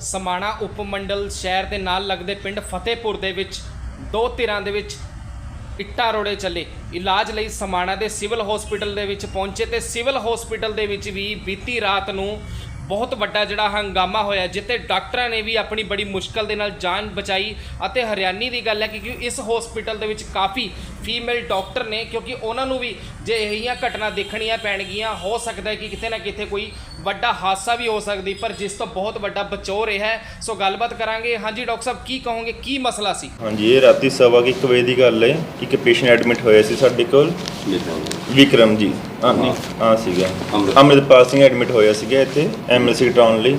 ਸਮਾਣਾ ਉਪਮੰਡਲ ਸ਼ਹਿਰ ਦੇ ਨਾਲ ਲੱਗਦੇ ਪਿੰਡ ਫਤਿਹਪੁਰ ਦੇ ਵਿੱਚ ਦੋ ਧਿਰਾਂ ਦੇ ਵਿੱਚ ਇੱਟਾ ਰੋੜੇ ਚੱਲੇ। ਇਲਾਜ ਲਈ ਸਮਾਣਾ ਦੇ ਸਿਵਲ ਹਸਪੀਟਲ ਦੇ ਵਿੱਚ ਪਹੁੰਚੇ ਤੇ ਸਿਵਲ ਹਸਪੀਟਲ ਦੇ ਵਿੱਚ ਵੀ ਬੀਤੀ ਰਾਤ ਨੂੰ ਬਹੁਤ ਵੱਡਾ ਜਿਹੜਾ ਹੰਗਾਮਾ ਹੋਇਆ, ਜਿੱਥੇ ਡਾਕਟਰਾਂ ਨੇ ਵੀ ਆਪਣੀ ਬੜੀ ਮੁਸ਼ਕਲ ਦੇ ਨਾਲ ਜਾਨ ਬਚਾਈ ਅਤੇ ਹਰਿਆਣੀ ਦੀ ਗੱਲ ਹੈ ਕਿ ਇਸ ਹਸਪੀਟਲ ਦੇ ਵਿੱਚ ਕਾਫੀ ਫੀਮੇਲ ਡਾਕਟਰ ਨੇ, ਕਿਉਂਕਿ ਉਹਨਾਂ ਨੂੰ ਵੀ ਜੇ ਇਹੀਆਂ ਘਟਨਾ ਦੇਖਣੀਆਂ ਪੈਣਗੀਆਂ, ਹੋ ਸਕਦਾ ਹੈ ਕਿ ਕਿਤੇ ਨਾ ਕਿਤੇ ਕੋਈ ਵੱਡਾ ਹਾਦਸਾ ਵੀ ਹੋ ਸਕਦੀ ਪਰ ਜਿਸ ਤੋਂ ਬਹੁਤ ਵੱਡਾ ਬਚੋ ਰਿਹਾ ਹੈ ਸੋ ਗੱਲਬਾਤ ਕਰਾਂਗੇ। ਹਾਂਜੀ ਡਾਕਟਰ ਸਾਹਿਬ ਕੀ ਕਹੋਗੇ? ਕੀ ਮਸਲਾ ਸੀ? ਹਾਂਜੀ ਇਹ ਰਾਤੀ ਸਵਾ ਕੁ ਇੱਕ ਵਜੇ ਦੀ ਗੱਲ ਹੈ। ਇੱਕ ਪੇਸ਼ੈਂਟ ਐਡਮਿਟ ਹੋਇਆ ਸੀ ਸਾਡੇ ਕੋਲ। ਵਿਕਰਮ ਜੀ। ਹਾਂ ਨਹੀਂ ਹਾਂ ਸੀਗਾ। ਅੰਮ੍ਰਿਤ- ਅੰਮ੍ਰਿਤਪਾਲ ਸਿੰਘ ਐਡਮਿਟ ਹੋਇਆ ਸੀਗਾ ਇੱਥੇ ਐਮਐਲਸੀ ਟਾਉਣ ਲਈ।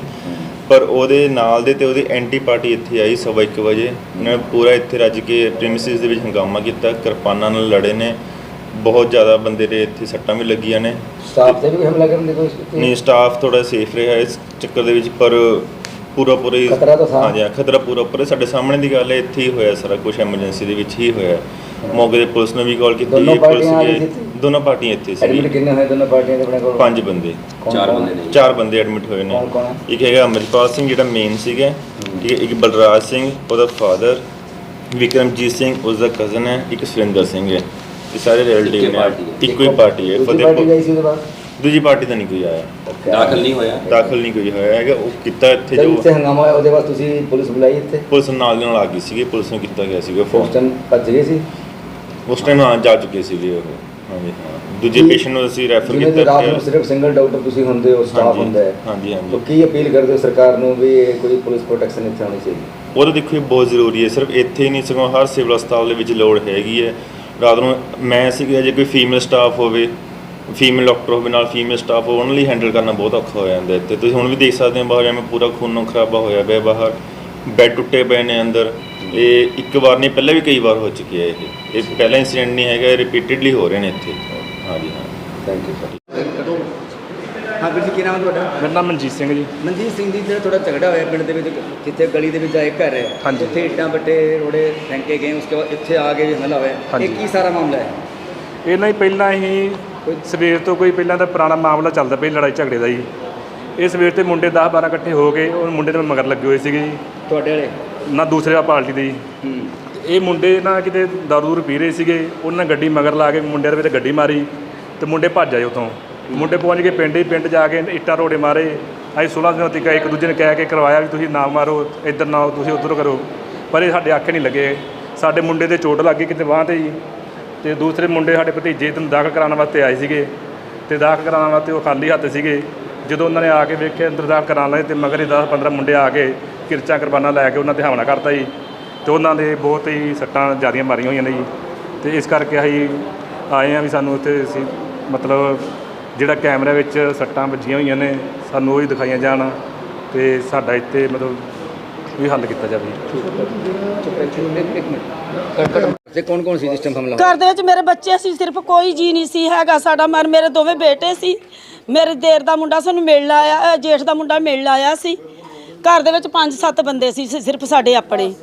ਪਰ ਉਹਦੇ ਨਾਲ ਦੇ ਤੇ ਉਹਦੀ ਐਂਟੀ ਪਾਰਟੀ ਇੱਥੇ ਆਈ ਸਵਾ ਇੱਕ ਵਜੇ। ਉਹਨਾਂ ਨੇ ਪੂਰਾ ਇੱਥੇ ਰੱਜ ਕੇ ਪ੍ਰੈਮਿਸਿਸ ਦੇ ਵਿੱਚ ਹੰਗਾਮਾ ਕੀਤਾ। ਕਿਰਪਾਨਾਂ ਨਾਲ ਲੜੇ ਨੇ। ਬਹੁਤ ਜ਼ਿਆਦਾ ਬੰਦੇ ਦੇ ਇੱਥੇ ਸੱਟਾਂ ਵੀ ਲੱਗੀਆਂ ਨੇ। ਸਟਾਫ ਤੇ ਵੀ ਹਮਲਾ ਕਰਨ ਦੀ ਕੋਸ਼ਿਸ਼ ਕੀਤੀ? ਨਹੀਂ ਸਟਾਫ ਥੋੜਾ ਸੇਫ ਰਿਹਾ ਇਸ ਚੱਕਰ ਦੇ ਵਿੱਚ ਪਰ ਪੂਰਾ ਪੂਰਾ ਹੀ ਖਤਰਾ ਤਾਂ ਥਾ। ਹਾਂਜੀ ਖਤਰਾ ਪੂਰਾ ਪੂਰਾ ਸਾਡੇ ਸਾਹਮਣੇ ਦੀ ਗੱਲ ਹੈ ਇੱਥੇ ਹੀ ਹੋਇਆ ਸਾਰਾ ਕੁਝ ਐਮਰਜੈਂਸੀ ਦੇ ਵਿੱਚ ਹੀ ਹੋਇਆ। ਮੌਕੇ ਤੇ ਪੁਲਿਸ ਨੇ ਵੀ ਕਾਲ ਕੀਤੀ ਦੋਨੋਂ ਪੁਲਿਸ ਪਾਰਟੀਆਂ ਸੀ? ਦੋਨੋਂ ਪਾਰਟੀਆਂ ਇੱਥੇ ਐਡਮਿਟ ਸੀ ਕਿੰਨੇ ਹੋਏ ਦੋਨੋਂ ਪਾਰਟੀਆਂ ਦੇ ਆਪਣੇ ਕੋਲ? ਪੰਜ ਬੰਦੇ। ਕੌਣ- ਚਾਰ ਕੌਣ? ਬੰਦੇ ਨੇ। ਚਾਰ ਬੰਦੇ ਐਡਮਿਟ ਹੋਏ ਨੇ। ਕੌਣ ਕੌਣ? ਹੈ? ਇੱਕ ਹੈਗਾ ਅਮਰਪਾਲ ਸਿੰਘ ਜਿਹੜਾ ਮੇਨ ਸੀਗਾ। ਠੀਕ ਹੈ ਇੱਕ ਬਲਰਾਜ ਸਿੰਘ ਉਹਦਾ ਫਾਦਰ ਵਿਕਰਮਜੀਤ ਸਿੰਘ ਉਸਦਾ ਕਜ਼ਨ ਹੈ ਇੱਕ ਸੁਰਿੰਦਰ ਸਿੰਘ ਹੈ। ਇਹ ਸਾਰੇ ਰਿਲੇਟਿਵ ਨੇ। ਇੱਕੋ ਹੀ ਪਾਰਟੀ ਹੈ। ਦੂਜੀ ਪਾਰਟੀ ਫਤਿਹਪੁਰ ਗਈ ਸੀ ਉਹਦੇ ਬਾਅਦ? ਦੂਜੀ ਪਾਰਟੀ ਤਾਂ ਨਹੀਂ ਕੋਈ ਆਇਆ. ਦਾਖਲ ਨਹੀਂ ਹੋਇਆ। ਦਾਖਲ ਨਹੀਂ ਕੋਈ ਹੋਇਆ ਹੈਗਾ। ਉਹ ਕੀਤਾ ਇੱਥੇ ਜੋ ਇੱਥੇ ਹੰਗਾਮਾ ਹੋਇਆ ਉਹਦੇ ਬਾਅਦ ਤੁਸੀਂ ਪੁਲਿਸ ਬੁਲਾਈ ਇੱਥੇ? ਪੁਲਿਸ ਨਾਲ ਦੇ ਨਾਲ ਆ ਗਈ ਸੀਗੀ। ਪੁਲਿਸ ਨੂੰ ਕੀਤਾ ਗਿਆ ਸੀਗਾ ਉਸ ਫੋਨ ਟਾਈਮ ਭੱਜ ਗਏ ਸੀ? ਉਸ ਟਾਈਮ ਹਾਂ ਜਾ ਚੁੱਕੇ ਸੀਗੇ ਉਹ। ਹਾਂਜੀ ਹਾਂ। ਦੂਜੇ ਪੇਸ਼ੈਂਟ ਨੂੰ ਅਸੀਂ ਰੈਫਰ ਜਿਵੇਂ ਕਿ ਕੀਤਾ ਰਾਤ ਨੂੰ ਸਿਰਫ ਸਿੰਗਲ ਡਾਕਟਰ ਤੁਸੀਂ ਹੁੰਦੇ ਹੋ ਸਟਾਫ ਹਾਂਜੀ, ਹੁੰਦਾ ਹੈ। ਹਾਂਜੀ, ਹਾਂਜੀ। ਤਾਂ ਕੀ ਅਪੀਲ ਕਰਦੇ ਹੋ ਸਰਕਾਰ ਨੂੰ ਵੀ ਇਹ ਕੋਈ ਪੁਲਿਸ ਪ੍ਰੋਟੈਕਸ਼ਨ ਇੱਥੇ ਹੋਣੀ ਚਾਹੀਦੀ? ਉਹ ਤਾਂ ਦੇਖੋ ਇਹ ਬਹੁਤ ਜ਼ਰੂਰੀ ਹੈ। ਸਿਰਫ ਇੱਥੇ ਹੀ ਨਹੀਂ ਸਗੋਂ ਹਰ ਸਿਵਲ ਹਸਪਤਾਲ ਦੇ ਵਿੱਚ ਲੋੜ ਹੈਗੀ ਹੈ। ਰਾਤ ਨੂੰ ਮੈਂ ਸੀ ਕਿ ਜੇ ਕੋਈ ਫੀਮੇਲ ਸਟਾਫ ਹੋਵੇ ਫੀਮੇਲ ਡਾਕਟਰ ਹੋਵੇ, ਨਾਲ ਫੀਮੇਲ ਸਟਾਫ ਹੋਵੇ, ਉਹਨਾਂ ਲਈ ਹੈਂਡਲ ਕਰਨਾ ਬਹੁਤ ਔਖਾ ਹੋ ਜਾਂਦਾ ਇੱਥੇ। ਤੁਸੀਂ ਹੁਣ ਵੀ ਦੇਖ ਸਕਦੇ ਹੋ ਬਾਹਰ ਐਵੇਂ ਪੂਰਾ ਖੂਨੋਂ ਖਰਾਬਾ ਹੋਇਆ ਪਿਆ ਬਾਹਰ ਬੈੱਡ ਟੁੱਟੇ ਪਏ ਨੇ ਅੰਦਰ। ਇਹ ਇੱਕ ਵਾਰ ਨਹੀਂ, ਪਹਿਲਾਂ ਵੀ ਕਈ ਵਾਰ ਹੋ ਚੁੱਕੀ ਹੈ ਇਹ। ਇਹ ਪਹਿਲਾ ਇਨਸੀਡੈਂਟ ਨਹੀਂ ਹੈਗਾ, ਇਹ ਰਿਪੀਟਡਲੀ ਹੋ ਰਹੇ ਨੇ ਇੱਥੇ। ਹਾਂਜੀ, ਹਾਂ। ਥੈਂਕ ਯੂ ਸਰ ਹਾਂ ਵੀਰ ਜੀ ਕੀ ਨਾਮ ਹੈ ਤੁਹਾਡਾ? ਮੇਰਾ ਨਾਮ ਮਨਜੀਤ ਸਿੰਘ ਜੀ। ਮਨਜੀਤ ਸਿੰਘ ਜੀ ਜਿਹੜਾ ਥੋੜਾ ਝਗੜਾ ਹੋਇਆ ਪਿੰਡ ਦੇ ਵਿੱਚ ਜਿੱਥੇ ਗਲੀ ਦੇ ਵਿੱਚ ਆ ਇੱਕ ਘਰ ਹੈ ਹਾਂਜੀ। ਉੱਥੇ ਇੱਟਾਂ ਬੱਟੇ ਰੋੜੇ ਫੈਂਕੇ ਗਏ ਉਸਕੇ ਬਾਅਦ ਇੱਥੇ ਆ ਕੇ ਹਮਲਾ ਹੋਇਆ। ਹਾਂਜੀ। ਇਹ ਕੀ ਸਾਰਾ ਮਾਮਲਾ ਹੈ? ਇਹ ਨਾ ਹੀ ਪਹਿਲਾਂ ਹੀ ਸਵੇਰ ਤੋਂ ਕੋਈ ਪਹਿਲਾਂ ਦਾ ਪੁਰਾਣਾ ਮਾਮਲਾ ਚੱਲਦਾ ਪਿਆ ਲੜਾਈ ਝਗੜੇ ਦਾ ਜੀ। ਇਹ ਸਵੇਰ ਤੇ ਮੁੰਡੇ 10 12 ਇਕੱਠੇ ਹੋ ਕੇ ਉਹ ਮੁੰਡੇ ਦੇ ਮਗਰ ਲੱਗੇ ਹੋਏ ਸੀਗੇ ਜੀ। ਤੁਹਾਡੇ ਵਾਲੇ? ਨਾ ਦੂਸਰੇ ਪਾਰਟੀ ਦੇ ਜੀ। ਹੂੰ। ਇਹ ਮੁੰਡੇ ਨਾ ਕਿਤੇ ਦਾਰੂ ਦੂਰ ਪੀ ਰਹੇ ਸੀਗੇ ਉਹਨਾਂ ਨੇ ਗੱਡੀ ਮਗਰ ਲਾ ਕੇ ਮੁੰਡੇ ਦੇ ਵਿੱਚ ਗੱਡੀ ਮਾਰੀ ਤੇ ਮੁੰਡੇ ਭੱਜ ਆਏ ਉਤੋਂ ਮੁੰਡੇ ਪਹੁੰਚ ਕੇ ਪਿੰਡ ਹੀ ਪਿੰਡ ਜਾ ਕੇ ਇੱਟਾਂ ਰੋੜੇ ਮਾਰੇ। ਅਸੀਂ 16 ਦਿਨਾਂ ਤੱਕ ਇੱਕ ਦੂਜੇ ਨੇ ਕਹਿ ਕੇ ਕਰਵਾਇਆ ਵੀ ਤੁਸੀਂ ਨਾ ਮਾਰੋ ਇੱਧਰ ਨਾ ਆਓ, ਤੁਸੀਂ ਉੱਧਰ ਕਰੋ। ਪਰ ਇਹ ਸਾਡੇ ਅੱਖ ਨਹੀਂ ਲੱਗੇ। ਸਾਡੇ ਮੁੰਡੇ ਤੇ ਚੋਟ ਲੱਗ ਗਈ ਕਿਤੇ ਬਾਂਹ ਤੇ ਜੀ ਤੇ ਦੂਸਰੇ ਮੁੰਡੇ ਸਾਡੇ ਭਤੀਜੇ ਨੂੰ ਦਾਖਲ ਕਰਾਉਣ ਵਾਸਤੇ ਆਏ ਸੀਗੇ। ਤੇ ਦਾਖਲ ਕਰਾਉਣ ਵਾਸਤੇ ਉਹ ਖਾਲੀ ਹੱਥ ਸੀਗੇ। ਜਦੋਂ ਉਹਨਾਂ ਨੇ ਆ ਕੇ ਵੇਖਿਆ ਅੰਦਰ ਦਾਖਲ ਕਰਾਉਣ ਲੱਗੇ ਤੇ ਮਗਰ ਹੀ 10 15 ਮੁੰਡੇ ਆ ਕੇ ਕਿਰਚਾਂ ਕੁਰਬਾਨਾ ਲੈ ਕੇ ਉਹਨਾਂ ਤੇ ਹਮਲਾ ਕਰਤਾ ਜੀ। ਤੇ ਉਹਨਾਂ ਦੇ ਬਹੁਤ ਹੀ ਸੱਟਾਂ ਜ਼ਿਆਦੀਆਂ ਮਾਰੀਆਂ ਹੋਈਆਂ ਨੇ ਜੀ। ਤੇ ਇਸ ਕਰਕੇ ਅਸੀਂ ਆਏ ਆ ਵੀ ਸਾਨੂੰ ਉੱਥੇ ਅਸੀਂ ਮਤਲਬ ਜਿਹੜਾ ਕੈਮਰਾ ਵਿੱਚ ਸੱਟਾਂ ਵੱਜੀਆਂ ਹੋਈਆਂ ਨੇ ਸਾਨੂੰ ਉਹ ਹੀ ਦਿਖਾਈਆਂ ਜਾਣ ਤੇ ਸਾਡਾ ਇੱਥੇ ਮਤਲਬ ਵੀ ਹੱਲ ਕੀਤਾ ਜਾਵੇ। ਤੇ ਕੌਣ ਕੌਣ ਸੀ ਜਿਸ ਟਾਈਮ ਹਮਲਾ ਹੋਇਆ? ਘਰ ਦੇ ਵਿੱਚ ਮੇਰੇ ਬੱਚੇ ਸੀ ਸਿਰਫ ਕੋਈ ਜੀ ਨਹੀਂ ਸੀ ਹੈਗਾ ਸਾਡਾ ਮਰ ਮੇਰੇ ਦੋਵੇਂ ਬੇਟੇ ਸੀ। ਮੇਰੇ ਦੇਰ ਦਾ ਮੁੰਡਾ ਸਾਨੂੰ ਮਿਲਣ ਆਇਆ ਜੇਠ ਦਾ ਮੁੰਡਾ ਮਿਲਣ ਆਇਆ ਸੀ। ਘਰ ਦੇ ਵਿੱਚ 5-7 ਬੰਦੇ ਸਿ- ਸਿਰਫ ਸਾਡੇ ਆਪਣੇ।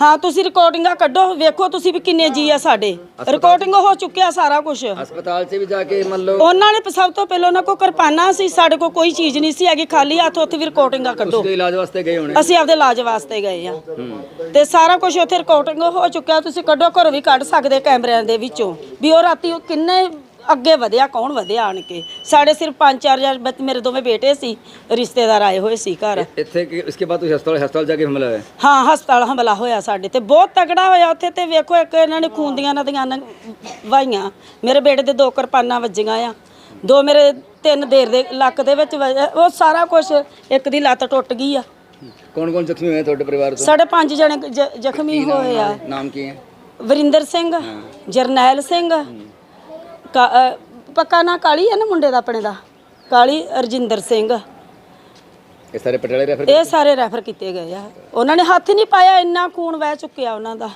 ਹਾਂ ਤੁਸੀਂ ਰਿਕਾਰਡਿੰਗਾਂ ਕੱਢੋ ਵੇਖੋ ਤੁਸੀਂ ਵੀ ਕਿੰਨੇ ਜੀ ਆ ਸਾਡੇ। ਰਿਕਾਰਡਿੰਗ ਹੋ ਚੁੱਕਿਆ ਸਾਰਾ ਕੁਝ ਹਸਪਤਾਲ 'ਚ ਵੀ ਜਾ ਕੇ ਮੰਨ ਲਓ ਉਹਨਾਂ ਨੇ ਸਭ ਤੋਂ ਪਹਿਲਾਂ ਉਹਨਾਂ ਕੋਲ ਕਿਰਪਾਨਾਂ ਸੀ ਸਾਡੇ ਕੋਲ ਕੋਈ ਚੀਜ਼ ਨਹੀਂ ਸੀ ਹੈਗੀ ਖਾਲੀ ਹੱਥ ਉੱਥੇ ਵੀ ਰਿਕਾਰਡਿੰਗਾਂ ਕੱਢੋ। ਤੁਸੀਂ ਇਲਾਜ ਵਾਸਤੇ ਗਏ ਹੋਣੇ। ਅਸੀਂ ਆਪਦੇ ਇਲਾਜ ਵਾਸਤੇ ਗਏ ਆ। ਤੇ ਸਾਰਾ ਕੁਝ ਉੱਥੇ ਰਿਕਾਰਡਿੰਗ ਹੋ ਚੁੱਕਿਆ ਤੁਸੀਂ ਕੱਢੋ ਘਰੋਂ ਵੀ ਕੱਢ ਸਕਦੇ ਕੈਮਰਿਆਂ ਦੇ ਵਿੱਚੋਂ। ਵੀ ਉਹ ਰਾਤੀ ਉਹ ਕਿੰਨੇ ਅੱਗੇ ਵਧਿਆ ਕੌਣ ਵਧਿਆ ਆਣ ਕੇ? ਸਾਡੇ ਸਿਰਫ 5-4000 ਬੱਚ ਮੇਰੇ ਦੋਵੇਂ ਬੇਟੇ ਸੀ ਰਿਸ਼ਤੇਦਾਰ ਆਏ ਹੋਏ ਸੀ ਘਰ। ਇੱਥੇ ਕਿ ਇਸਕੇ ਬਾਅਦ ਤੁਸੀਂ ਹਸਪਤਾਲ ਹਸਪਤਾਲ ਜਾ ਕੇ ਹਮਲਾ ਹੋਇਆ? ਹਾਂ ਹਸਪਤਾਲ ਹਮਲਾ ਹੋਇਆ ਸਾਡੇ ਤੇ। ਬਹੁਤ ਤਗੜਾ ਹੋਇਆ ਉੱਥੇ ਤੇ। ਵੇਖੋ ਇੱਕ ਇਹਨਾਂ ਨੇ ਖੂਨ ਦੀਆਂ ਨਦੀਆਂ ਨ- ਵਾਹੀਆਂ ਮੇਰੇ ਬੇਟੇ ਦੇ ਦੋ ਕਿਰਪਾਨਾਂ ਵੱਜੀਆਂ ਆ। ਦੋ ਮੇਰੇ ਤਿੰਨ ਦੇਰ ਦੇ ਲੱਕ ਦੇ ਵਿੱਚ ਵੱਜਿਆ। ਉਹ ਸਾਰਾ ਕੁਝ ਇੱਕ ਦੀ ਲੱਤ ਟੁੱਟ ਗਈ ਆ। ਕੌਣ ਕੌਣ ਜ਼ਖਮੀ ਹੋਏ ਤੁਹਾਡੇ ਪਰਿਵਾਰ ਤੋਂ? ਸਾਡੇ ਪੰਜ ਜਣੇ ਜ- ਜ਼ਖਮੀ ਹੋਏ ਆ। ਨਾਮ ਕੀ ਹੈ? ਵਰਿੰਦਰ ਸਿੰਘ ਜਰਨੈਲ ਸਿੰਘ ਕਾ- ਅ, ਪੱਕਾ ਨਾਂ ਕਾਲੀ ਹੈ ਨਾ ਮੁੰਡੇ ਦਾ ਆਪਣੇ ਦਾ? ਕਾਲੀ ਅਰਜਿੰਦਰ ਸਿੰਘ। ਇਹ ਸਾਰੇ ਪਟਿਆਲੇ ਰੈਫਰ ਇਹ ਸਾਰੇ ਰੈਫਰ ਕੀਤੇ ਗਏ ਆ। ਉਹਨਾਂ ਨੇ ਹੱਥ ਨਹੀਂ ਪਾਇਆ ਇੰਨਾ ਖੂਨ ਵਹਿ ਚੁੱਕਿਆ ਉਹਨਾਂ ਦਾ।